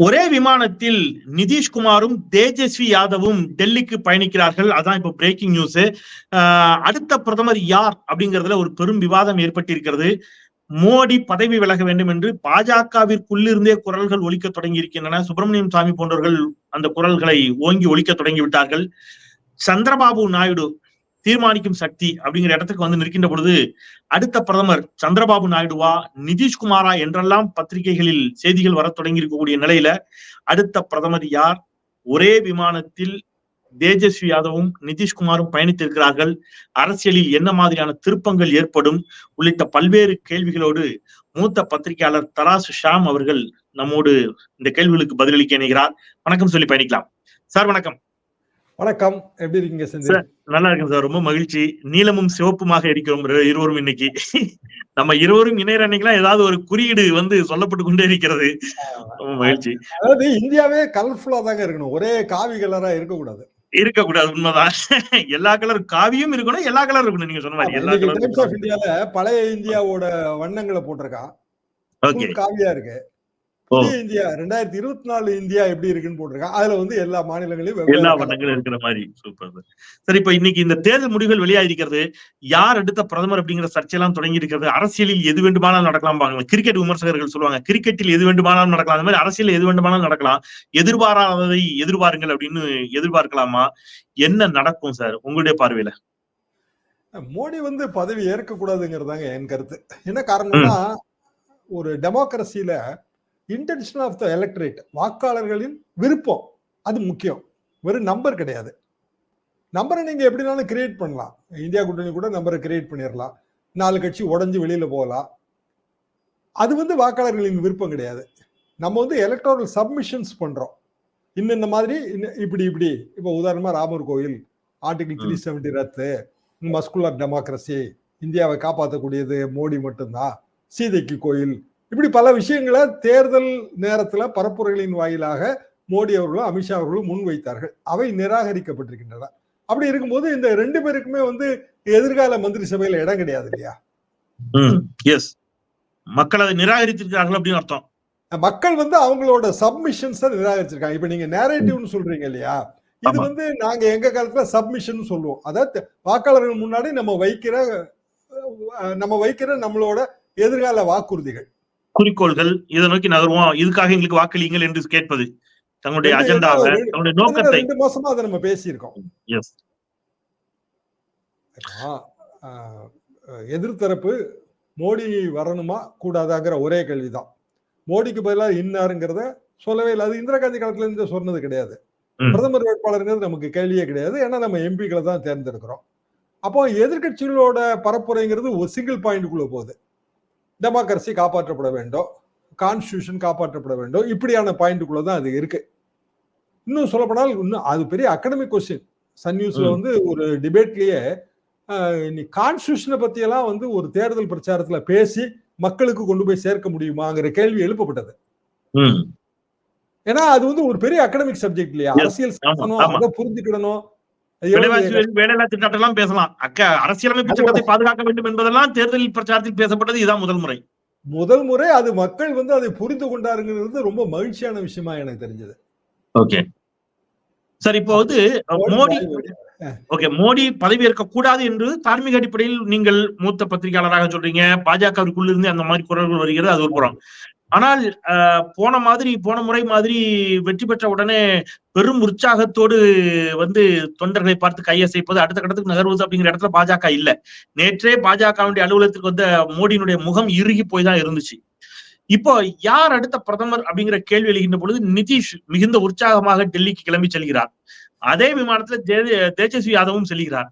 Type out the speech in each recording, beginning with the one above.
ஒரே விமானத்தில் நிதிஷ்குமாரும் தேஜஸ்வி யாதவும் டெல்லிக்கு பயணிக்கிறார்கள். அதான் இப்ப பிரேக்கிங் நியூஸ் அடுத்த பிரதமர் யார் அப்படிங்கறதுல ஒரு பெரும் விவாதம் ஏற்பட்டிருக்கிறது. மோடி பதவி விலக வேண்டும் என்று பாஜகவிற்குள்ளிருந்தே குரல்கள் ஒழிக்க தொடங்கி இருக்கின்றன சுப்பிரமணியம் சாமி போன்றவர்கள் அந்த குரல்களை ஓங்கி ஒழிக்க தொடங்கி விட்டார்கள் சந்திரபாபு நாயுடு தீர்மானிக்கும் சக்தி அப்படிங்கிற இடத்துக்கு வந்து நிற்கின்ற பொழுது அடுத்த பிரதமர் சந்திரபாபு நாயுடுவா நிதிஷ்குமாரா என்றெல்லாம் பத்திரிகைகளில் செய்திகள் வர தொடங்கி இருக்கக்கூடிய நிலையில அடுத்த பிரதமர் யார்? ஒரே விமானத்தில் தேஜஸ்வி யாதவும் நிதிஷ்குமாரும் பயணித்திருக்கிறார்கள். அரசியலில் என்ன மாதிரியான திருப்பங்கள் ஏற்படும்? உள்ளிட்ட பல்வேறு கேள்விகளோடு மூத்த பத்திரிகையாளர் தராசு ஷாம் அவர்கள் நம்மோடு இந்த கேள்விகளுக்கு பதிலளிக்க இணைகிறார். வணக்கம் சொல்லி பயணிக்கலாம். சார் வணக்கம். வணக்கம். எப்படி இருக்கீங்க செந்தில்? நல்லா இருக்கேன் சார். ரொம்ப மகிழ்ச்சி. நீலமும் சிவப்புமாக இருக்கிறோம் இரு- இருவரும் இன்னைக்கு. நம்ம இருவரும் இணையர் அன்னைக்கெல்லாம் ஏதாவது ஒரு குறியீடு வந்து சொல்லப்பட்டு கொண்டே இருக்கிறது. ரொம்ப மகிழ்ச்சி. அதாவது இந்தியாவே கலர்ஃபுல்லா தாங்க இருக்கணும். ஒரே காவி கலரா இருக்கக்கூடாது. இருக்கக்கூடாது உண்மைதான். எல்லா கலர் காவியும் இருக்கணும் எல்லா கலர் இருக்கணும். நீங்க சொன்ன மாதிரி எல்லா கலர் இந்தியால பழைய இந்தியாவோட வண்ணங்களை போட்டிருக்கான். காவியா இருக்கு. இந்தியா ரெண்டாயிரத்தி இருபத்தி நாலு இந்தியா எப்படி இருக்குன்னு போட்டிருக்கான் அதுல வந்து எல்லா மாநிலங்களையும் எல்லா. வண்ணங்களும் இருக்கிற மாதிரி. சூப்பர் சார் இப்ப இன்னைக்கு இந்த தேர்தல் முடிவுகள் வெளியாகிருக்கிறது யார் அடுத்த பிரதமர் அப்படிங்கிற சர்ச்சையெல்லாம் தொடங்கி இருக்கிறது அரசியலில் எது வேண்டுமானாலும் நடக்கலாம் பாருங்க. கிரிக்கெட் விமர்சகர்கள் சொல்லுவாங்க கிரிக்கெட்டில் எது வேண்டுமானாலும் நடக்கலாம். அந்த மாதிரி அரசியல் எது வேண்டுமானாலும் நடக்கலாம். எதிர்பாராததை எதிர்பாருங்கள் அப்படின்னு எதிர்பார்க்கலாமா? என்ன நடக்கும் சார் உங்களுடைய பார்வையில? மோடி வந்து பதவி ஏற்க கூடாதுங்கிறதாங்க என் கருத்து. என்ன காரணம்னா ஒரு டெமோக்ரஸில இன்டென்ஷன் ஆஃப் த எலக்ட்ரேட் வாக்காளர்களின் விருப்பம் அது முக்கியம். வெறும் நம்பர் கிடையாது. நம்பரை நீங்க எப்படினாலும் கிரியேட் பண்ணலாம். இந்தியா கூட்டணி கூட நம்பரை கிரியேட் பண்ணிடலாம் நாலு கட்சி உடைஞ்சு வெளியில போகலாம். அது வந்து வாக்காளர்களின் விருப்பம் கிடையாது. நம்ம வந்து எலக்ட்ரல் சப்மிஷன்ஸ் பண்றோம். இன்னும் இந்த மாதிரி இப்படி இப்படி. இப்போ உதாரணமா ராமர் கோயில் ஆர்டிகிள் த்ரீ செவன்டி ரத்து. மஸ்குலர் டெமோக்ரஸி இந்தியாவை காப்பாற்றக்கூடியது மோடி மட்டும்தான். சீதைக்கு கோயில் இப்படி பல விஷயங்களை தேர்தல் நேரத்துல பரப்புரைகளின் வாயிலாக மோடி அவர்களும் அமித்ஷா அவர்களும் முன்வைத்தார்கள் அவை நிராகரிக்கப்பட்டிருக்கின்றன. அப்படி இருக்கும்போது இந்த ரெண்டு பேருக்குமே வந்து எதிர்கால மந்திரி சபையில இடம் கிடையாது இல்லையா? எஸ் மக்கள் அதை நிராகரித்திருக்கிறார்கள் அப்படின்னு அர்த்தம். மக்கள் வந்து அவங்களோட சப்மிஷன்ஸை நிராகரிச்சிருக்காங்க. இப்ப நீங்க நேரேட்டிவ்னு சொல்றீங்க இல்லையா? இது. வந்து நாங்க எங்க காலத்துல சப்மிஷன் சொல்லுவோம். அதாவது வாக்காளர்கள் முன்னாடி நம்ம வைக்கிற நம்ம வைக்கிற நம்மளோட எதிர்கால வாக்குறுதிகள். குறிக்கோள்கள் இதை நோக்கி நகருவோம். இதுக்காக எங்களுக்கு வாக்களியுங்கள் என்று கேட்பது தங்களுடைய அஜெண்டாவை தங்களுடைய நோக்கத்தை. ரெண்டு மாசமா அதை நம்ம பேசியிருக்கோம். எஸ் எதிர்த்தரப்பு மோடி வரணுமா கூடாதாங்கிற ஒரே கேள்விதான். மோடிக்கு பதிலாக இன்னாருங்கிறத சொல்லவே இல்லை. அது இந்திரா காந்தி காலத்துல இருந்து சொன்னது கிடையாது. பிரதமர் வேட்பாளருங்கிறது நமக்கு கேள்வியே கிடையாது. ஏன்னா நம்ம எம்பிக்களை தான் தேர்ந்தெடுக்கிறோம். அப்போ எதிர்க்கட்சிகளோட பரப்புரைங்கிறது ஒரு சிங்கிள் பாயிண்ட்டுக்குள்ள போகுது. டெமோக்ரஸி காப்பாற்றப்பட வேண்டும். கான்ஸ்டியூஷன் காப்பாற்றப்பட வேண்டும். இப்படியான பாயிண்ட்டுக்குள்ள தான் அது இருக்கு. இன்னும் சொல்லப்போனால் இன்னும் அது பெரிய அகடமிக் கொஸ்டின் சன் நியூஸ்ல. வந்து ஒரு டிபேட்லயே நீ கான்ஸ்டியூஷனை பத்தி எல்லாம் வந்து ஒரு தேர்தல் பிரச்சாரத்துல பேசி மக்களுக்கு கொண்டு போய் சேர்க்க முடியுமாங்கிற கேள்வி எழுப்பப்பட்டது. ஏன்னா அது வந்து ஒரு பெரிய அகடமிக் சப்ஜெக்ட் இல்லையா. அரசியல் புரிஞ்சுக்கிடணும். வேலையில்லா திண்டாட்டம் எல்லாம் பேசலாம். அக்கா அரசியலமைப்பு சட்டத்தை பாதுகாக்க வேண்டும் என்பதெல்லாம் தேர்தலில் பிரச்சாரத்தில் பேசப்பட்டது இதுதான் முதல் முறை. முதல் முறை அது மக்கள் வந்து அதை புரிந்து கொண்டாருங்கிறது ரொம்ப மகிழ்ச்சியான விஷயமா எனக்கு தெரிஞ்சது. ஓகே. சார் இப்போ வந்து மோடி ஓகே மோடி பதவி ஏற்க கூடாது என்று தார்மீக அடிப்படையில் நீங்கள் மூத்த பத்திரிகையாளராக சொல்றீங்க. பாஜகவிற்குள்ள இருந்து அந்த மாதிரி குரல்கள் வருகிறது அது ஒரு புறம். ஆனால் அஹ், போன மாதிரி போன முறை மாதிரி வெற்றி பெற்ற உடனே பெரும் உற்சாகத்தோடு வந்து தொண்டர்களை பார்த்து கையசைப்பது அடுத்த கட்டத்துக்கு நகர்வது அப்படிங்கிற இடத்துல பாஜக இல்ல. நேற்றே பாஜகவுடைய அலுவலகத்துக்கு வந்த மோடியினுடைய முகம் இறுகி போய் தான் இருந்துச்சு. இப்போ யார் அடுத்த பிரதமர் அப்படிங்கிற கேள்வி எழுகின்ற பொழுது நிதிஷ் மிகுந்த உற்சாகமாக டெல்லிக்கு கிளம்பி செல்கிறார். அதே விமானத்துல தே- தேஜஸ்வி யாதவும் செல்கிறார்.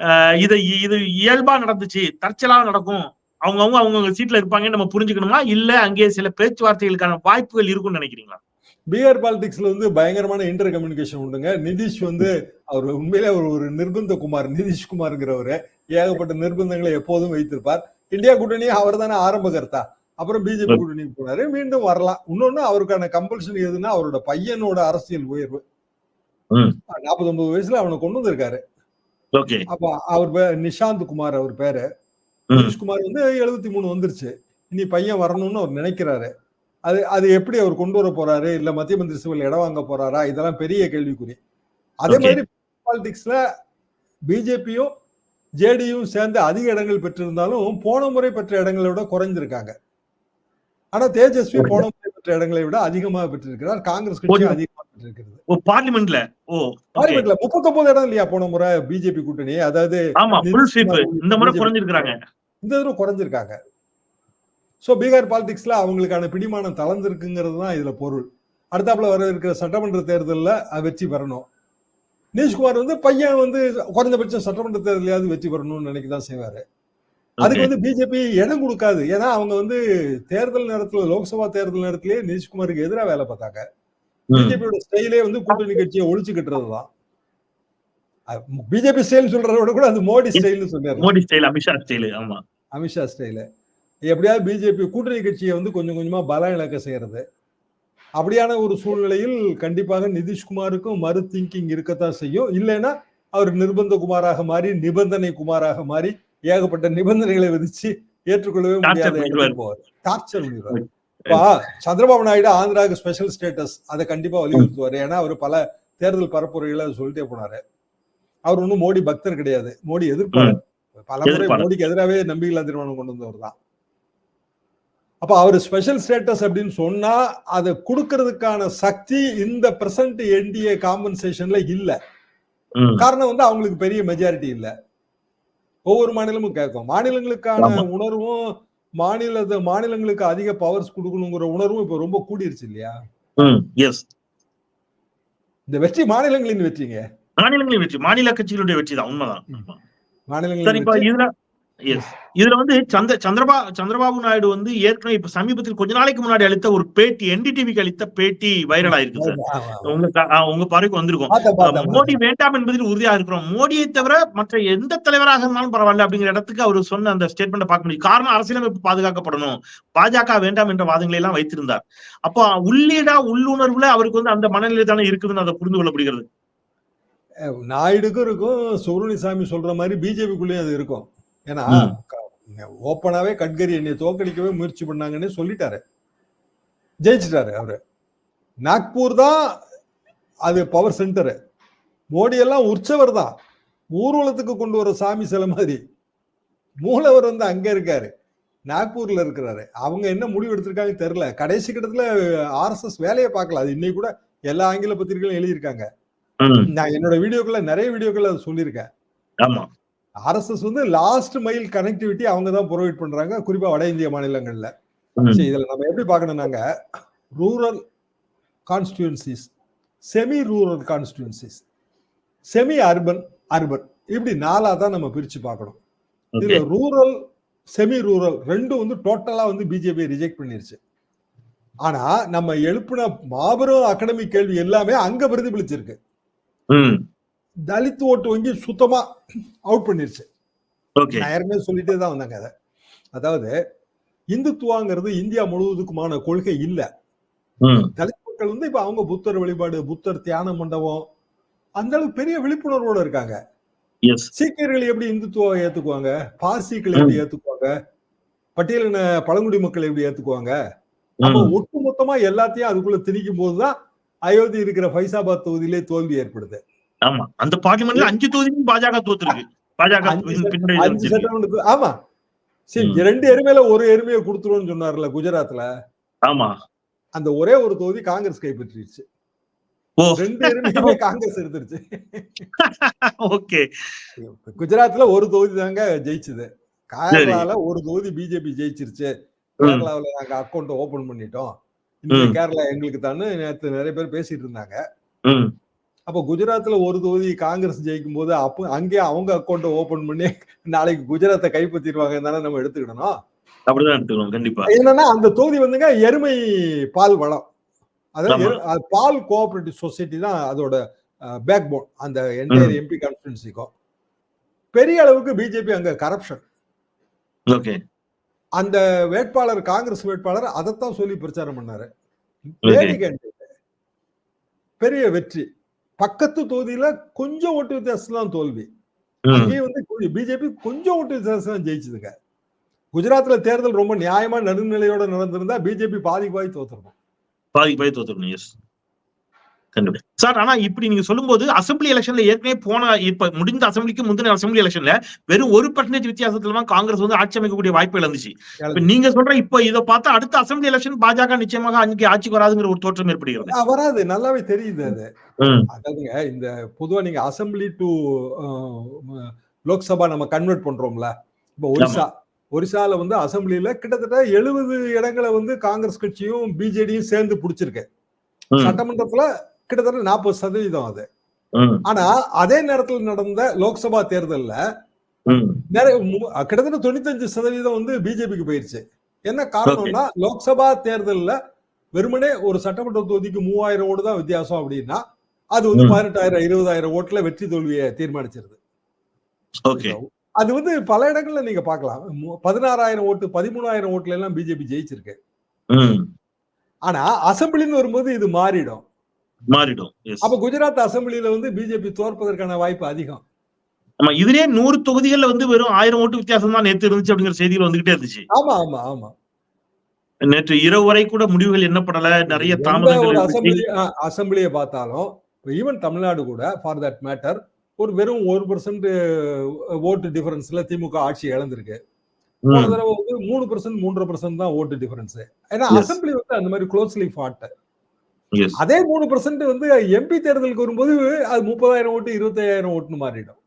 ஆஹ் இது இது இயல்பா நடந்துச்சு தற்செயலாக நடக்கும். அவங்கவுங்க அவங்க சீட்ல இருப்பாங்கன்னு நம்ம புரிஞ்சுக்கணுமா? இல்ல அங்கே சில பேச்சுவார்த்தைகளுக்கான வாய்ப்புகள் இருக்கும்னு நினைக்கிறீங்களா? பிஆர் பாலிடிக்ஸ்ல வந்து பயங்கரமான இன்டர் கம்யூனிகேஷன் உண்டுங்க. நிதிஷ் வந்து அவர் உண்மையிலே அவர் ஒரு நிர்பந்த குமார் நிதிஷ்குமார்ங்கிறவரு ஏகப்பட்ட நிர்பந்தங்களை எப்போதும் வைத்திருப்பார். இந்தியா கூட்டணியை அவர் தானே ஆரம்ப கர்த்தா அப்புறம் பிஜேபி கூட்டணிக்கு போனாரு. மீண்டும் வரலாம். இன்னொன்னு அவருக்கான கம்பல்ஷன் எதுன்னா அவரோட பையனோட அரசியல் உயர்வு. நாற்பத்தி ஒன்பது வயசுல அவனை கொண்டு வந்திருக்காரு. ஓகே. அப்ப அவர் பேர் நிஷாந்த் குமார் அவர் பேரு. நிதிஷ்குமார் வந்து எழுபத்தி மூணு வந்துருச்சு. இனி பையன் வரணும்னு அவர் நினைக்கிறாரு. அது அது எப்படி அவர் கொண்டு வர போறாரு? இல்ல மத்திய மந்திரி சபையில் இடம் வாங்க போறாரா? இதெல்லாம் பெரிய கேள்விக்குறி. அதே. மாதிரி பாலிடிக்ஸ்ல பிஜேபியும் ஜேடியும் சேர்ந்து அதிக இடங்கள் பெற்றிருந்தாலும் போன முறை பெற்ற இடங்களை விட குறைஞ்சிருக்காங்க. ஆனா தேஜஸ்வி. போன முறை பெற்ற இடங்களை விட அதிகமாக பெற்றிருக்கிறார். காங்கிரஸ் கட்சி. அதிகமாக பெற்றிருக்கிறது. ஓ பார்லிமெண்ட்ல? ஓ. பார்லிமெண்ட்ல முப்பத்தொன்பது இடம் இல்லையா? போன முறை பிஜேபி கூட்டணி. அதாவது இந்த முறை குறைஞ்சிருக்காங்க இந்த தடவை குறைஞ்சிருக்காங்க. சோ பீகார் பாலிடிக்ஸ்ல அவங்களுக்கான பிடிமானம் தளர்ந்திருக்குங்கிறது தான் இதுல பொருள். அடுத்தாப்புல வர இருக்கிற சட்டமன்ற தேர்தல்ல வெற்றி பெறணும். நிதிஷ்குமார் வந்து பையன் வந்து குறைந்தபட்சம் சட்டமன்ற தேர்தலையாவது வெற்றி பெறணும்னு நினைக்க தான் செய்வாரு. அதுக்கு. வந்து பிஜேபி இடம் கொடுக்காது. ஏன்னா அவங்க வந்து தேர்தல் நேரத்துல லோக்சபா தேர்தல் நேரத்திலேயே நிதிஷ்குமாருக்கு எதிராக வேலை பார்த்தாங்க. பிஜேபியோட ஸ்டைலே வந்து கூட்டணி கட்சியை ஒழிச்சு கட்டுறதுதான். பிஜேபி ஸ்டைல் சொல்றத விட கூட அது மோடி ஸ்டைல்னு சொல்லிடுறாங்க மோடி ஸ்டைல் அமித்ஷா ஸ்டைல் ஆமா. அமித்ஷா ஸ்டைல. எப்படியாவது பிஜேபி கூட்டணி கட்சியை வந்து கொஞ்சம் கொஞ்சமா பலம் இழக்க செய்யறது. அப்படியான ஒரு சூழ்நிலையில் கண்டிப்பாக நிதிஷ்குமாருக்கும் மறு திங்கிங் இருக்கத்தான் செய்யும். இல்லைன்னா அவர் நிர்பந்த குமாராக மாறி நிபந்தனை குமாராக மாறி ஏகப்பட்ட நிபந்தனைகளை விதிச்சு ஏற்றுக்கொள்ளவே முடியாத டார்ச்சர் பண்ணிடுவார். சந்திரபாபு நாயுடு ஆந்திராவுக்கு ஸ்பெஷல் ஸ்டேட்டஸ் அதை கண்டிப்பா வலியுறுத்துவாரு. ஏன்னா அவர் பல தேர்தல் பரப்புரைகளை சொல்லிட்டே போனாரு. அவர் ஒன்றும் மோடி பக்தர் கிடையாது. மோடி எதிர்ப்பாளர் பல முறை. மோடிக்கு எதிராகவே நம்பிக்கையில்லா தீர்மானம் கொண்டு வந்தவர் தான். அப்ப அவர் ஸ்பெஷல் ஸ்டேட்டஸ் அப்படின்னு சொன்னா அதை கொடுக்கறதுக்கான சக்தி இந்த பிரசன்ட் என்டிஏ காம்பன்சேஷன்ல இல்ல. காரணம் வந்து அவங்களுக்கு பெரிய மெஜாரிட்டி இல்ல. ஒவ்வொரு மாநிலமும் கேட்கும். மாநிலங்களுக்கான. உணர்வும் மாநில மாநிலங்களுக்கு அதிக பவர்ஸ் கொடுக்கணுங்கிற உணர்வும் இப்ப ரொம்ப கூடிருச்சு இல்லையா? இந்த வெற்றி மாநிலங்களின் வெற்றிங்க. மாநிலங்களின் வெற்றி மாநில கட்சிகளுடைய வெற்றி. தான் உண்மைதான் ஆமா. இதுல வந்து சந்திர சந்திரபா சந்திரபாபு நாயுடு வந்து ஏற்கனவே இப்ப சமீபத்தில் கொஞ்ச நாளைக்கு முன்னாடி அளித்த ஒரு பேட்டி என்டிடிவிக்கு அளித்த பேட்டி வைரல் ஆயிருக்கு சார். உங்க உங்க பார்வைக்கு வந்திருக்கும். மோடி. வேண்டாம் என்பதில் உறுதியா இருக்கிறோம். மோடியை தவிர மற்ற எந்த தலைவராக இருந்தாலும் பரவாயில்ல அப்படிங்கிற இடத்துக்கு அவர் சொன்ன அந்த ஸ்டேட்மெண்ட் பார்க்க முடியும். காரணம் அரசியலமைப்பு பாதுகாக்கப்படணும். பாஜக வேண்டாம் என்ற வாதங்களை எல்லாம் வைத்திருந்தார். அப்போ உள்ளீடா உள்ளுணர்வுல அவருக்கு வந்து அந்த மனநிலை தானே இருக்குதுன்னு அதை புரிந்து கொள்ள முடிகிறது நாயுடுக்கும் இருக்கும் சுருணிசாமி சொல்ற மாதிரி பிஜேபிக்குள்ளேயும் அது இருக்கும். ஏன்னா ம். ஓப்பனாவே கட்கரி என்னை தோக்கடிக்கவே முயற்சி பண்ணாங்கன்னு சொல்லிட்டாரு. ஜெயிச்சிட்டாரு அவரு. நாக்பூர் தான் அது பவர் சென்டர் மோடி எல்லாம் உற்சவர் தான். ஊர்வலத்துக்கு கொண்டு வர சாமி சிலை மாதிரி. மூலவர் வந்து அங்க இருக்காரு. நாக்பூர்ல இருக்கிறாரு. அவங்க என்ன முடிவு எடுத்திருக்காங்க தெரியல. கடைசி கட்டத்துல ஆர்எஸ்எஸ் வேலையை பார்க்கல. அது இன்னைக்கு கூட எல்லா ஆங்கில பத்திரிகைகளும் எழுதியிருக்காங்க. நான் என்னோட வீடியோக்குள்ள நிறைய வீடியோக்கள் அதை சொல்லியிருக்கேன். ஆமா. ஆர்எஸ்எஸ் வந்து லாஸ்ட் மைல் கனெக்டிவிட்டி அவங்க தான் ப்ரொவைட் பண்றாங்க. குறிப்பா வட இந்திய மாநிலங்கள்ல. சரி இதுல நம்ம எப்படி பார்க்கணும்னாங்க rural constituencies semi rural constituencies semi urban urban இப்படி நாலா தான் நம்ம பிரிச்சு பார்க்கணும். இதுல ரூரல் செமி ரூரல் ரெண்டும் வந்து டோட்டலா வந்து பிஜேபி ரிஜெக்ட் பண்ணிருச்சு. ஆனா நம்ம எழுப்பின மாபெரும் அகடமிக் கேள்வி எல்லாமே அங்க பிரதிபலிச்சிருக்கு. தலித் ஓட்டு வங்கி சுத்தமா அவுட் பண்ணிருச்சு. ஏற்கனவே சொல்லிட்டே தான் வந்தாங்க அதை. அதாவது இந்துத்துவாங்கிறது இந்தியா முழுவதுக்குமான கொள்கை இல்ல. தலித் மக்கள் வந்து இப்ப அவங்க புத்தர் வழிபாடு புத்தர் தியான மண்டபம் அந்த அளவுக்கு பெரிய விழிப்புணர்வோட இருக்காங்க. சீக்கியர்கள் எப்படி இந்துத்துவ ஏத்துக்குவாங்க? பார்சிகள் எப்படி ஏத்துக்குவாங்க? பட்டியலின பழங்குடி மக்கள் எப்படி ஏத்துக்குவாங்க? அப்ப ஒட்டு மொத்தமா எல்லாத்தையும் அதுக்குள்ள திணிக்கும் போதுதான் அயோத்தி இருக்கிற ஃபைசாபாத் தொகுதியிலே தோல்வி ஏற்படுது. ஆமா. அந்த பார்லிமெண்ட்ல அஞ்சு தொகுதியும் பாஜக தோத்துருக்கு. பாஜக ஆமா. சரி. ரெண்டு எருமையில ஒரு எருமையை கொடுத்துருவோம்னு சொன்னார்ல குஜராத்ல. ஆமா. அந்த ஒரே ஒரு தொகுதி காங்கிரஸ் கைப்பற்றிடுச்சு ரெண்டு எருமையுமே காங்கிரஸ் எடுத்துருச்சு. ஓகே. குஜராத்ல ஒரு தொகுதி தாங்க ஜெயிச்சது. கேரளால ஒரு தொகுதி பிஜேபி ஜெயிச்சிருச்சு. கேரளாவுல நாங்க அக்கௌண்ட் ஓபன் பண்ணிட்டோம். கேரளா எங்களுக்கு தானே நேத்து நிறைய பேர் பேசிட்டு இருந்தாங்க. அப்ப குஜராத்ல ஒரு தொகுதி காங்கிரஸ் ஜெயிக்கும் போது அப்ப அங்கேயே அவங்க அக்கௌண்ட் ஓபன் பண்ணி நாளைக்கு குஜராத்தை கைப்பற்றிடுவாங்க தானே நம்ம எடுத்துக்கிடணும்? அப்படிதான் எடுத்துக்கணும் கண்டிப்பா. என்னன்னா அந்த தொகுதி வந்துங்க எருமை பால் வளம். அதாவது பால் கோஆபரேட்டிவ் சொசைட்டி தான் அதோட பேக் போன் அந்த என்டையர் எம்பி கான்ஸ்டிடுன்சிக்கும் பெரிய அளவுக்கு பிஜேபி அங்க கரப்ஷன் ஓகே. அந்த வேட்பாளர் காங்கிரஸ் வேட்பாளர் அதைத்தான் சொல்லி பிரச்சாரம் பண்ணாரு. பெரிய வெற்றி. பக்கத்து தொகுதியில கொஞ்சம் ஓட்டு வித்தியாசம் தான் தோல்வி அங்கேயும் வந்து பிஜேபி கொஞ்சம் ஓட்டு வித்தியாசம் தான் ஜெயிச்சதுங்க. குஜராத்ல தேர்தல் ரொம்ப நியாயமா நடுநிலையோட நடந்திருந்தா பிஜேபி பாதி பாதி தோத்துருக்கும். பாதி பாதி தோத்துருணும் எஸ் கண்டிப்பா சார் ஆனா இப்படி நீங்க சொல்லும்போது அசம்பிளி எலெக்ஷன்ல ஏற்கனவே போன இப்ப முடிந்த அசம்பிளிக்கு முந்தின அசம்பிளி எலெக்ஷன்ல வெறும் ஒரு பர்சன்டேஜ் வித்தியாசத்துல தான் காங்கிரஸ் வந்து ஆட்சி அமைக்கக்கூடிய வாய்ப்புகள் இருந்துச்சு இப்ப நீங்க சொல்ற இப்ப இதை பார்த்தா அடுத்த அசம்பிளி எலெக்ஷன் பாஜக நிச்சயமாக அன்னைக்கு ஆட்சிக்கு வராதுங்கிற ஒரு தோற்றம் ஏற்படுகிறது. வராது. நல்லாவே தெரியுது அது. அதாவதுங்க இந்த பொதுவா நீங்க அசம்பிளி டு லோக்சபா நம்ம கன்வெர்ட் பண்றோம்ல. இப்போ ஒரிசா ஒரிசால வந்து அசம்பிளில கிட்டத்தட்ட எழுபது இடங்களை வந்து காங்கிரஸ் கட்சியும் பிஜேடியும் சேர்ந்து பிடிச்சிருக்கு. சட்டமன்றத்துல கிட்டத்தட்ட நாற்பது சதவீதம் அது. ஆனா அதே நேரத்தில் நடந்த லோக்சபா தேர்தல்ல. நிறைய கிட்டத்தட்ட தொண்ணூத்தஞ்சு சதவீதம் வந்து பிஜேபிக்கு போயிருச்சு. என்ன காரணம்னா லோக்சபா தேர்தல்ல வெறுமனே ஒரு சட்டமன்ற தொகுதிக்கு மூவாயிரம் ஓட்டு தான் வித்தியாசம் அப்படின்னா அது வந்து. பதினெட்டாயிரம் இருபதாயிரம் ஓட்டுல வெற்றி தோல்வியை தீர்மானிச்சிருது. அது வந்து பல இடங்கள்ல நீங்க பார்க்கலாம். மு- பதினாறாயிரம் ஓட்டு பதிமூணாயிரம் ஓட்டுல எல்லாம் பிஜேபி ஜெயிச்சிருக்கு. ஆனா அசம்பிளின்னு வரும்போது இது மாறிடும். மாறிடும். அப்ப குஜராத் அசம்பிளில வந்து பிஜேபி தோற்பதற்கான வாய்ப்பு அதிகம். ஆமா இதுலயே நூறு தொகுதிகள்ல வந்து வெறும் ஆயிரம் ஓட்டு வித்தியாசம் தான் நேத்து இருந்துச்சு அப்படிங்கிற செய்திகள் வந்துகிட்டே இருந்துச்சு. ஆமா ஆமா ஆமா. நேற்று இரவு வரை கூட முடிவுகள் எண்ணப்படல. நிறைய எந்த தாமதங்கள் ஒரு. அசம்பிளி அசம்பிளியை பார்த்தாலும் ஈவன் தமிழ்நாடு கூட ஃபார் தட் மேட்டர் ஒரு வெறும் ஒரு பர்சன்ட் ஓட்டு டிஃபரன்ஸ்ல திமுக ஆட்சி இழந்திருக்கு. தடவை வந்து மூணு பர்சன்ட் மூன்றரை பர்சன்ட் தான் ஓட்டு டிஃபரன்ஸ் ஏன்னா. அசம்பிளி வந்து அந்த மாதிரி க்ளோஸ்லி ஃபாட் yes. அதே மூணு பர்சன்ட் வந்து எம்பி தேர்தலுக்கு வரும்போது அது முப்பதாயிரம் ஓட்டு இருபத்தையாயிரம் ஓட்டுன்னு மாறிடும்.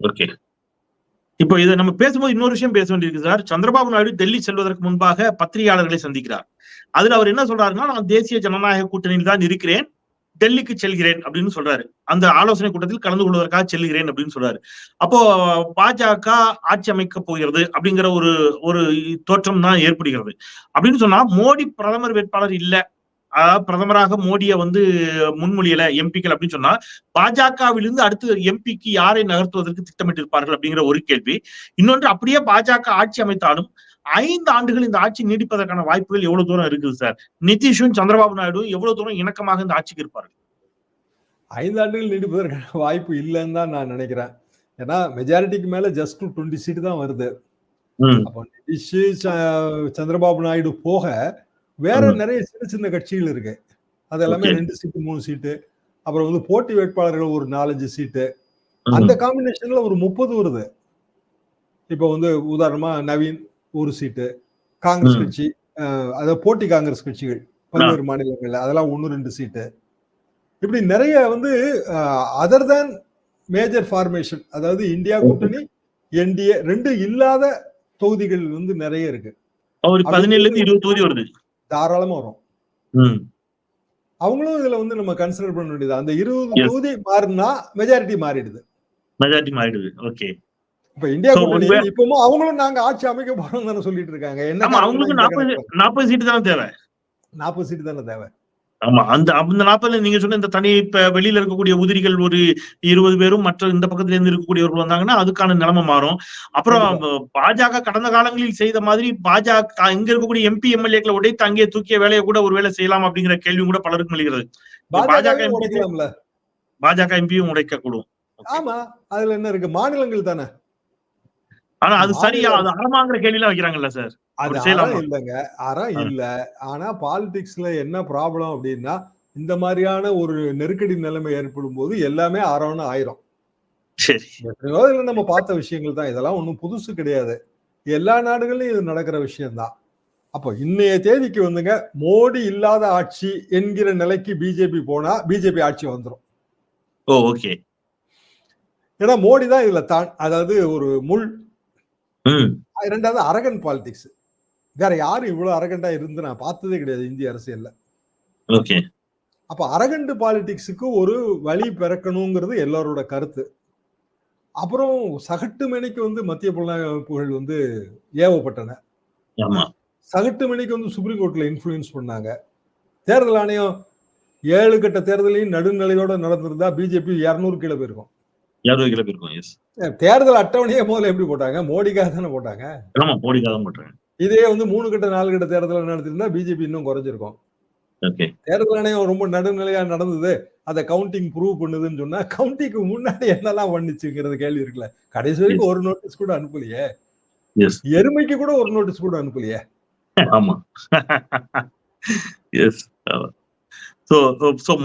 ஓகே இப்போ இதை நம்ம பேசும்போது இன்னொரு விஷயம் பேச வேண்டியிருக்கு சார். சந்திரபாபு நாயுடு டெல்லி செல்வதற்கு முன்பாக பத்திரிகையாளர்களை சந்திக்கிறார். அதுல அவர் என்ன சொல்றாருன்னா நான் தேசிய ஜனநாயக கூட்டணியில் தான் இருக்கிறேன் டெல்லிக்கு செல்கிறேன் அப்படின்னு சொல்றாரு. அந்த ஆலோசனை கூட்டத்தில் கலந்து கொள்வதற்காக செல்கிறேன் அப்படின்னு சொல்றாரு. அப்போ பாஜக ஆட்சி அமைக்க போகிறது அப்படிங்கிற ஒரு ஒரு தோற்றம் தான் ஏற்படுகிறது. அப்படின்னு சொன்னா மோடி பிரதமர் வேட்பாளர் இல்ல அதாவது பிரதமராக மோடியை வந்து முன்மொழியல எம்பிக்கள் அப்படின்னு சொன்னா பாஜகவிலிருந்து அடுத்து எம்பிக்கு யாரை நகர்த்துவதற்கு திட்டமிட்டிருப்பார்கள் அப்படிங்கிற ஒரு கேள்வி. இன்னொன்று அப்படியே பாஜக ஆட்சி அமைத்தாலும் ஐந்து ஆண்டுகள் இந்த ஆட்சி நீடிப்பதற்கான வாய்ப்புகள் எவ்வளவு தூரம் இருக்குது சார்? நிதிஷும் சந்திரபாபு நாயுடு எவ்வளவு தூரம் இணக்கமாக இந்த ஆட்சிக்கு இருப்பார்கள்? ஐந்து ஆண்டுகள் நீடிப்பதற்கான வாய்ப்பு இல்லைன்னு தான் நான் நினைக்கிறேன். ஏன்னா மெஜாரிட்டிக்கு மேல ஜஸ்ட் டுவெண்ட்டி சீட் தான் வருது. அப்போ நிதிஷ் சந்திரபாபு நாயுடு போக வேற. நிறைய சின்ன சின்ன கட்சிகள் இருக்கு. அது எல்லாமே. ரெண்டு சீட்டு மூணு சீட்டு அப்புறம் வந்து போட்டி வேட்பாளர்கள் ஒரு நாலஞ்சு சீட்டு அந்த காம்பினேஷன்ல ஒரு முப்பது வருது. இப்போ வந்து உதாரணமா நவீன் ஒரு சீட்டு காங்கிரஸ். கட்சி அதாவது போட்டி காங்கிரஸ் கட்சிகள் பல்வேறு மாநிலங்கள்ல. அதெல்லாம் ஒன்னு ரெண்டு சீட்டு இப்படி நிறைய வந்து அதர் தேன் மேஜர் ஃபார்மேஷன் அதாவது இந்தியா கூட்டணி என்டிஏ ரெண்டு இல்லாத தொகுதிகள் வந்து நிறைய இருக்கு. ஒரு பதினேழுல இருந்து இருபது தொகுதி வருது. தாராளமா வரும். அவங்களும் இதுல வந்து நம்ம கன்சிடர் பண்ண வேண்டியது அந்த இருபது. தொகுதி மாறினா மெஜாரிட்டி மாறிடுது. மெஜாரிட்டி மாறிடுது. ஓகே இப்ப இந்தியா கூட்டணி இப்பவும் அவங்களும் நாங்க ஆட்சி அமைக்க போறோம் தானே சொல்லிட்டு இருக்காங்க. என்ன அவங்களுக்கு நாற்பது நாற்பது சீட்டு தானே தேவை. நாற்பது சீட்டு தானே தேவை. ஆமா அந்த அந்த நாற்பதுல நீங்க சொன்ன இந்த தனி இப்ப வெளியில இருக்கக்கூடிய உதிரிகள் ஒரு இருபது பேரும் மற்ற இந்த பக்கத்துல இருந்து இருக்கக்கூடியவர்கள் வந்தாங்கன்னா அதுக்கான நிலைமை மாறும். அப்புறம் பாஜக கடந்த காலங்களில் செய்த மாதிரி பாஜக இங்க இருக்கக்கூடிய எம்பி எம்எல்ஏக்களை உடைத்து அங்கே தூக்கிய வேலையை கூட ஒருவேளை செய்யலாம் அப்படிங்கிற கேள்வியும் கூட பலருக்கும் எழுகிறது. பாஜக பாஜக எம்பியும் உடைக்க கூடும் ஆமா அதுல என்ன இருக்கு? மாநிலங்கள் தானே? ஆனா அது சரியா அது அறமாங்கிற கேள்வி எல்லாம் வைக்கிறாங்கல்ல சார். அது? அறம் இல்லைங்க. அறம். இல்ல. ஆனா பாலிடிக்ஸ்ல என்ன ப்ராப்ளம் அப்படின்னா இந்த மாதிரியான ஒரு நெருக்கடி நிலைமை ஏற்படும் போது எல்லாமே அறம்னு ஆயிரும். இதுல நம்ம பார்த்த விஷயங்கள் தான். இதெல்லாம் ஒண்ணும் புதுசு கிடையாது. எல்லா நாடுகள்லயும் இது நடக்கிற விஷயம்தான். அப்போ இன்னைய தேதிக்கு வந்துங்க மோடி இல்லாத ஆட்சி என்கிற நிலைக்கு பிஜேபி போனா பிஜேபி ஆட்சி ஓ ஓகே. ஏன்னா மோடி தான் இதுல தான் அதாவது ஒரு முள். ம். ரெண்டாவது அரகன் பாலிடிக்ஸ். வேற யாரும் இவ்வளவு அரகண்டா இருந்து நான் பார்த்ததே கிடையாது இந்திய அரசியல்ல. ஓகே அப்ப அரகண்டு பாலிடிக்ஸுக்கு ஒரு வழி பிறக்கணுங்கிறது எல்லாரோட கருத்து. அப்புறம் சகட்டு மணிக்கு வந்து மத்திய புலனாய்வு அமைப்புகள் வந்து ஏவப்பட்டன. சகட்டு மணிக்கு வந்து சுப்ரீம் கோர்ட்ல இன்ஃபுளுன்ஸ் பண்ணாங்க. தேர்தல் ஆணையம் ஏழு கட்ட தேர்தலையும் நடுநிலையோட நடந்திருந்தா பிஜேபி இருநூறு கீழே போயிருக்கும். தேர்தல் அட்டவணையே முதல்ல எப்படி போட்டாங்க? மோடிக்காக தானே போட்டாங்க? ஆமா மோடிக்காக பண்றேன் இதே வந்து மூணு கட்ட நாலு கட்ட தேர்தல் நடத்திருந்தா பிஜேபி இன்னும் குறைஞ்சிருக்கும். தேர்தல் ஆணையம் ரொம்ப நடுநிலையா நடந்தது. அதை கவுண்டிங் ப்ரூவ் பண்ணுதுன்னு சொன்னா கவுண்டிங்க்கு முன்னாடி என்னெல்லாம் பண்ணுச்சுங்கிறது கேள்வி இருக்குல்ல. கடைசி வரைக்கும் ஒரு நோட்டீஸ் கூட அனுப்பலையே. எஸ் எருமைக்கு கூட ஒரு நோட்டீஸ் கூட அனுப்பலையே. ஆமா. எஸ்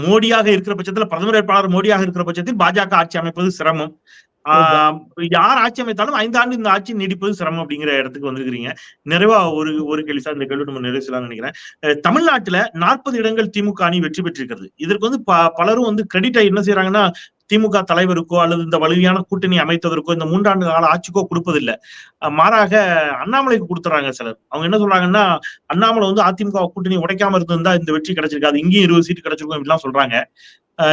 மோடியாக இருக்கிற பட்சத்துல பிரதமர் வேட்பாளர் மோடியாக இருக்கிற பட்சத்தில் பாஜக ஆட்சி அமைப்பது சிரமம். யார் ஆட்சி அமைத்தாலும் ஐந்து ஆண்டு இந்த ஆட்சி நீடிப்பது சிரமம் அப்படிங்கிற இடத்துக்கு வந்திருக்கிறீங்க. நிறைவா ஒரு ஒரு கேள்வி சார் இந்த கேள்வி நம்ம நிறைவு செய்யலாம்னு நினைக்கிறேன் தமிழ்நாட்டுல நாற்பது இடங்கள் திமுக அணி வெற்றி பெற்றிருக்கிறது. இதற்கு வந்து பலரும் வந்து கிரெடிட்டை என்ன செய்யறாங்கன்னா திமுக தலைவருக்கோ அல்லது இந்த வலிமையான கூட்டணி அமைத்ததற்கோ இந்த மூன்றாண்டு கால ஆட்சிக்கோ கொடுப்பதில்லை. மாறாக அண்ணாமலைக்கு கொடுத்துறாங்க சிலர். அவங்க என்ன சொல்றாங்கன்னா அண்ணாமலை வந்து அதிமுக கூட்டணி உடைக்காம இருந்திருந்தா இந்த வெற்றி கிடைச்சிருக்காது இங்கேயும் இருபது சீட்டு கிடைச்சிருக்கும் இப்படிலாம் சொல்றாங்க.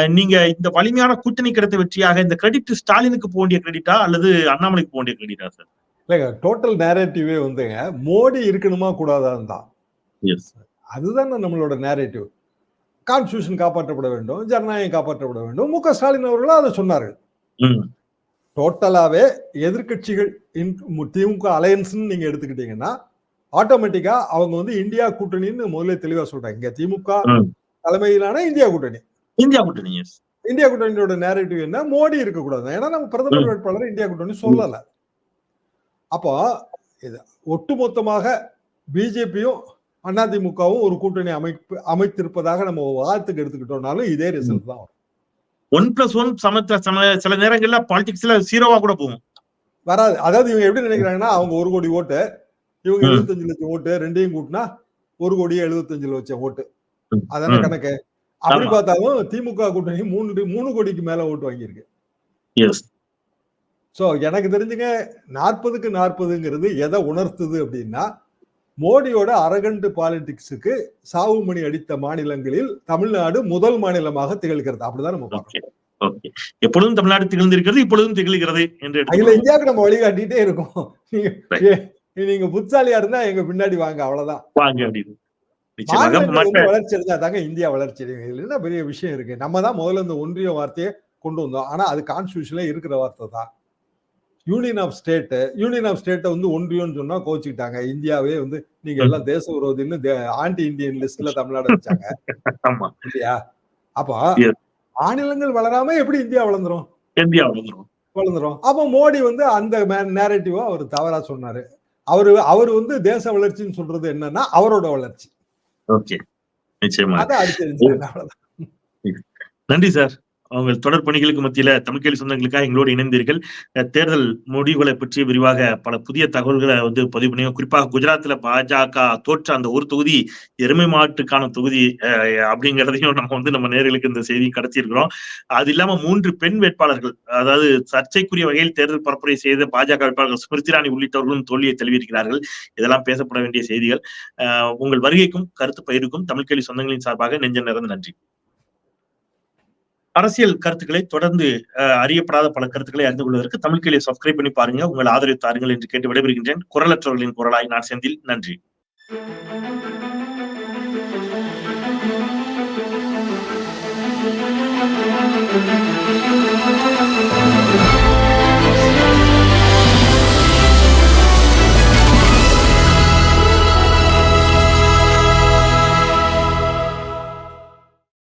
நீங்க இந்த வலிமையான கூட்டணி கிடைத்த வெற்றியாக இந்த கிரெடிட் ஸ்டாலினுக்கு போக வேண்டிய கிரெடிட்டா அல்லது அண்ணாமலைக்கு போக வேண்டிய கிரெடிட்டா சார் இல்லைங்க டோட்டல் நேரேட்டிவே வந்துங்க மோடி இருக்கணுமா கூடாதான்னு தான். எஸ் அதுதான் நம்மளோட நேரேட்டிவ் கான்ஸ்டியூஷன் காப்பாற்றப்பட வேண்டும் ஜனநாயகம் காப்பாற்றப்பட வேண்டும். மு க. ஸ்டாலின் அவர்களும் அதை சொன்னார்கள் டோட்டலாவே எதிர்க்கட்சிகள் இன்- திமுக அலையன்ஸ்னு நீங்க எடுத்துக்கிட்டீங்கன்னா ஆட்டோமேட்டிக்கா அவங்க வந்து இந்தியா கூட்டணின்னு முதல்ல தெளிவா சொல்றாங்க. இங்க திமுக. தலைமையிலான இந்தியா கூட்டணி. இந்தியா கூட்டணி இந்தியா கூட்டணியோட நேரேட்டிவ் என்ன மோடி இருக்கக்கூடாது ஏன்னா நம்ம பிரதமர். வேட்பாளர் இந்தியா கூட்டணி சொல்லல அப்போ இது ஒட்டுமொத்தமாக பிஜேபியும் அதிமுகவும் ஒரு கூட்டணி அமைப்பு அமைத்திருப்பதாக நம்ம வாதத்துக்கு எடுத்துக்கிட்டோம்னாலும் இதே ரிசல்ட் தான் வரும். ஒன் பிளஸ் ஒன் சம சில நேரங்கள்ல பாலிடிக்ஸ்ல ஜீரோவா கூட போகும் வராது அதாவது இவங்க எப்படி நினைக்கிறாங்கன்னா அவங்க ஒரு கோடி ஓட்டு இவங்க. எழுபத்தஞ்சு லட்சம் ஓட்டு ரெண்டையும் கூட்டினா ஒரு கோடி எழுபத்தஞ்சு லட்சம் ஓட்டு. அதான. கணக்கு அப்படி. பார்த்தாலும் திமுக கூட்டணி மூணு மூணு கோடிக்கு மேல ஓட்டு வாங்கியிருக்கு. சோ எனக்கு தெரிஞ்சுங்க நாற்பதுக்கு நாற்பதுங்கிறது எதை உணர்த்துது அப்படின்னா மோடியோட அரகண்ட் பாலிடிக்ஸுக்கு சாவுமணி அடித்த மாநிலங்களில் தமிழ்நாடு முதல் மாநிலமாக திகழ்கிறது. அப்படிதான் நம்ம பார்க்கணும். எப்பொழுதும் தமிழ்நாடு திகழ்ந்திருக்கிறது இப்பொழுதும் திகழ்கிறது என்று எடுத்துக்கொள்ளலாம். இந்தியாவுக்கு நம்ம வழிகாட்டிட்டே இருக்கோம். நீங்க புத்தாலியா இருந்தா எங்க பின்னாடி வாங்க அவ்வளவுதான். வாங்க அப்படின்னு வளர்ச்சி அடைஞ்சா தாங்க இந்தியா வளர்ச்சி என்ன பெரிய விஷயம் இருக்கு? நம்ம தான் முதல்ல இந்த ஒன்றிய வார்த்தையை கொண்டு வந்தோம். ஆனா அது கான்ஸ்டியூஷன்ல இருக்கிற வார்த்தை தான். Union of state union of ஸ்டேட்டை வந்து ஒன்றியம்னு சொன்னா கோச்சுக்கிட்டாங்க. இந்தியாவே வந்து நீங்க எல்லாம் தேச விரோதின்னு ஆன்டி இந்தியன் லிஸ்ட்ல தமிழ்நாடு வச்சாங்க. ஆமா. இல்லையா? அப்போ. மாநிலங்கள் வளராம எப்படி இந்தியா வளர்ந்துரும்? இந்தியா வந்துடும் வளர்ந்துரும். அப்போ மோடி வந்து அந்த நேரட்டிவா அவர் தவறா சொன்னாரு. அவரு அவர் வந்து தேச வளர்ச்சின்னு சொல்றது என்னன்னா அவரோட வளர்ச்சி. ஓகே. நிச்சயமா. நன்றி சார். உங்கள் தொடர் பணிகளுக்கு மத்தியில தமிழ் கேள்வி சொந்தங்களுக்காக எங்களோடு இணைந்தீர்கள். தேர்தல் முடிவுகளை பற்றி விரிவாக பல புதிய தகவல்களை வந்து பதிவு பண்ணி குறிப்பாக குஜராத்ல பாஜக தோற்ற அந்த ஒரு தொகுதி எருமை மாட்டுக்கான தொகுதி அப்படிங்கிறதையும் நம்ம வந்து நம்ம நேர்களுக்கு இந்த செய்தியும் கடத்தியிருக்கிறோம். அது இல்லாம மூன்று பெண் வேட்பாளர்கள் அதாவது சர்ச்சைக்குரிய வகையில் தேர்தல் பரப்புரை செய்த பாஜக வேட்பாளர்கள் ஸ்மிருதி இராணி உள்ளிட்டவர்களும் தோல்வியை தெளிவிருக்கிறார்கள் இதெல்லாம் பேசப்பட வேண்டிய செய்திகள். அஹ், உங்கள் வருகைக்கும் கருத்து பயிருக்கும் தமிழ் கேள்வி சொந்தங்களின் சார்பாக நெஞ்ச நிறைந்த நன்றி. அரசியல் கருத்துக்களை தொடர்ந்து அறியப்படாத பல கருத்துக்களை அறிந்து கொள்வதற்கு தமிழ் கேள்வியை சப்ஸ்கிரைப் பண்ணி பாருங்க. உங்கள் ஆதரவு தாருங்கள் என்று கேட்டு விடைபெறுகின்றேன். குரலற்றவர்களின் குரலாய் நான் செந்தில். நன்றி.